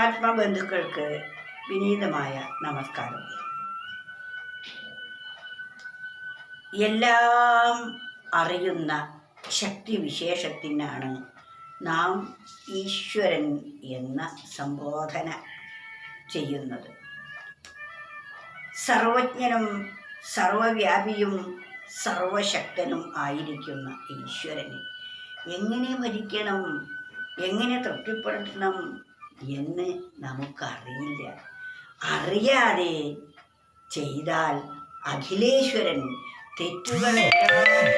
ആത്മബന്ധുക്കൾക്ക് വിനീതമായ നമസ്കാരം. എല്ലാം അറിയുന്ന ശക്തി വിശേഷത്തിനാണ് നാം ഈശ്വരൻ എന്ന സംബോധന ചെയ്യുന്നത്. സർവജ്ഞനും സർവവ്യാപിയും സർവശക്തനും ആയിരിക്കുന്ന ഈശ്വരനെ എങ്ങനെ ഭരിക്കണം എങ്ങനെ തൃപ്തിപ്പെടുത്തണം എന്ന് നമുക്കറിയില്ല. അറിയാതെ ചെയ്താൽ അഖിലേശ്വരൻ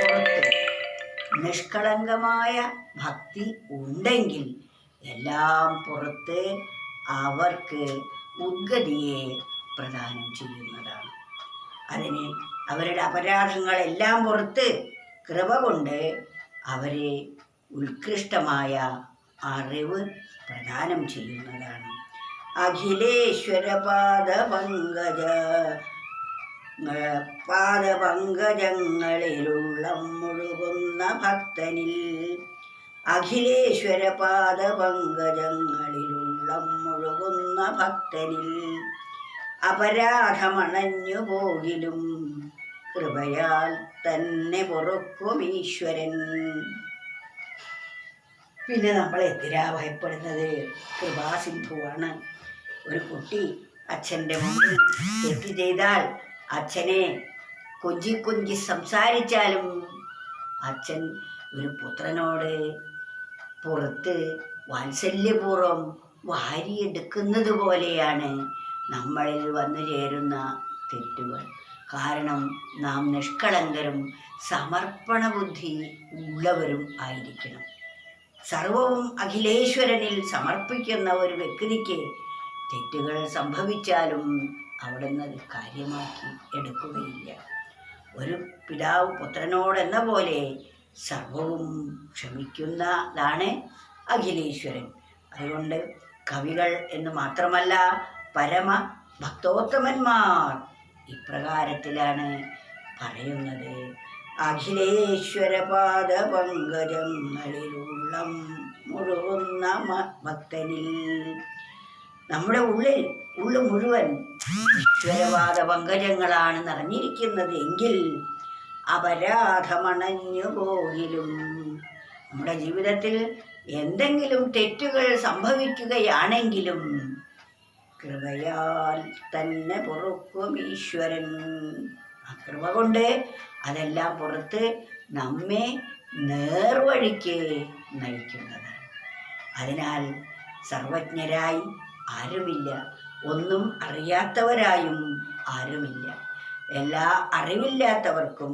പുറത്ത്. നിഷ്കളങ്കമായ ഭക്തി ഉണ്ടെങ്കിൽ എല്ലാം പുറത്ത് അവർക്ക് ഉദ്ഗതിയെ പ്രദാനം ചെയ്യുന്നതാണ്. അതിന് അവരുടെ അപരാധങ്ങളെല്ലാം പുറത്ത് കൃപ കൊണ്ട് അവരെ ഉത്കൃഷ്ടമായ അറിവ് പ്രദാനം ചെയ്യുന്നതാണ്. അഖിലേശ്വര പാദപങ്കജ പാദപങ്കജങ്ങളിലുള്ള മുഴുകുന്ന ഭക്തനിൽ അഖിലേശ്വര പാദപങ്കജങ്ങളിലുള്ള മുഴുകുന്ന ഭക്തനിൽ അപരാധമണഞ്ഞു പോകിലും കൃപയാൽ തന്നെ പൊറുക്കും ഈശ്വരൻ. പിന്നെ നമ്മൾ എന്തിനാ ഭയപ്പെടുന്നത്? കൃപാസിന്ധുവാണ്. ഒരു കുട്ടി അച്ഛന്റെ മുമ്പിൽ തെറ്റ് ചെയ്താൽ അച്ഛനെ കൊഞ്ചി കൊഞ്ചി സംസാരിച്ചാലും അച്ഛൻ ഒരു പുത്രനോട് പുറത്ത് വാത്സല്യപൂർവം വാരിയെടുക്കുന്നത് പോലെയാണ് നമ്മളിൽ വന്നു ചേരുന്ന തെറ്റുകൾ. കാരണം നാം നിഷ്കളങ്കരും സമർപ്പണ ബുദ്ധി ഉള്ളവരും ആയിരിക്കണം. സർവവും അഖിലേശ്വരനിൽ സമർപ്പിക്കുന്ന ഒരു വ്യക്തിക്ക് തെറ്റുകൾ സംഭവിച്ചാലും അവിടുന്ന് അത് കാര്യമാക്കി എടുക്കുകയില്ല. ഒരു പിതാവ് പുത്രനോടെന്ന പോലെ സർവവും ക്ഷമിക്കുന്നതാണ് അഖിലേശ്വരൻ. അതുകൊണ്ട് കവികൾ എന്ന് മാത്രമല്ല പരമ ഭക്തോത്തമന്മാർ ഇപ്രകാരത്തിലാണ് പറയുന്നത്. അഖിലേശ്വര പാദപങ്കജങ്ങളിലുള്ള മുഴുകുന്ന മുഴുവുന്ന ഭക്തനിൽ. നമ്മുടെ ഉള്ളിൽ ഉള്ളു മുഴുവൻ ഈശ്വരവാദ പങ്കജങ്ങളാണ് നിറഞ്ഞിരിക്കുന്നത് എങ്കിൽ അപരാധമണഞ്ഞു പോകിലും നമ്മുടെ ജീവിതത്തിൽ എന്തെങ്കിലും തെറ്റുകൾ സംഭവിക്കുകയാണെങ്കിലും കൃപയാൽ തന്നെ പൊറുക്കും ഈശ്വരൻ. ആ കൃപ കൊണ്ട് അതെല്ലാം പുറത്ത് നമ്മെ നേർവഴിക്ക് നയിക്കുന്നതാണ് അതിനാൽ സർവജ്ഞരായി ആരുമില്ല. ഒന്നും അറിയാത്തവരായും ആരുമില്ല. എല്ലാ അറിവില്ലാത്തവർക്കും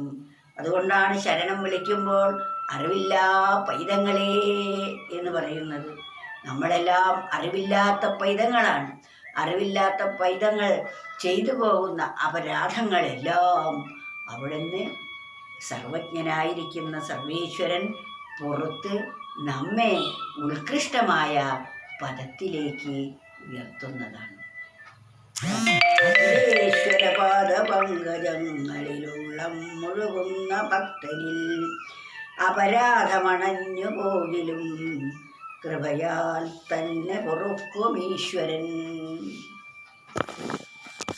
അതുകൊണ്ടാണ് ശരണം വിളിക്കുമ്പോൾ അറിവില്ലാ പൈതങ്ങളെ എന്ന് പറയുന്നത്. നമ്മളെല്ലാം അറിവില്ലാത്ത പൈതങ്ങളാണ്. അറിവില്ലാത്ത പൈതങ്ങൾ ചെയ്തു പോകുന്ന അപരാധങ്ങളെല്ലാം അവിടുന്ന് സർവജ്ഞനായിരിക്കുന്ന സർവേശ്വരൻ പുറത്ത് നമ്മെ ഉത്കൃഷ്ടമായ പദത്തിലേക്ക് ഉയർത്തുന്നതാണ്. മുഴുകുന്ന ഭക്തനിൽ അപരാധമണഞ്ഞു പോകിലും കൃപയാൽ തന്നെ പൊറുക്കും ഈശ്വരൻ.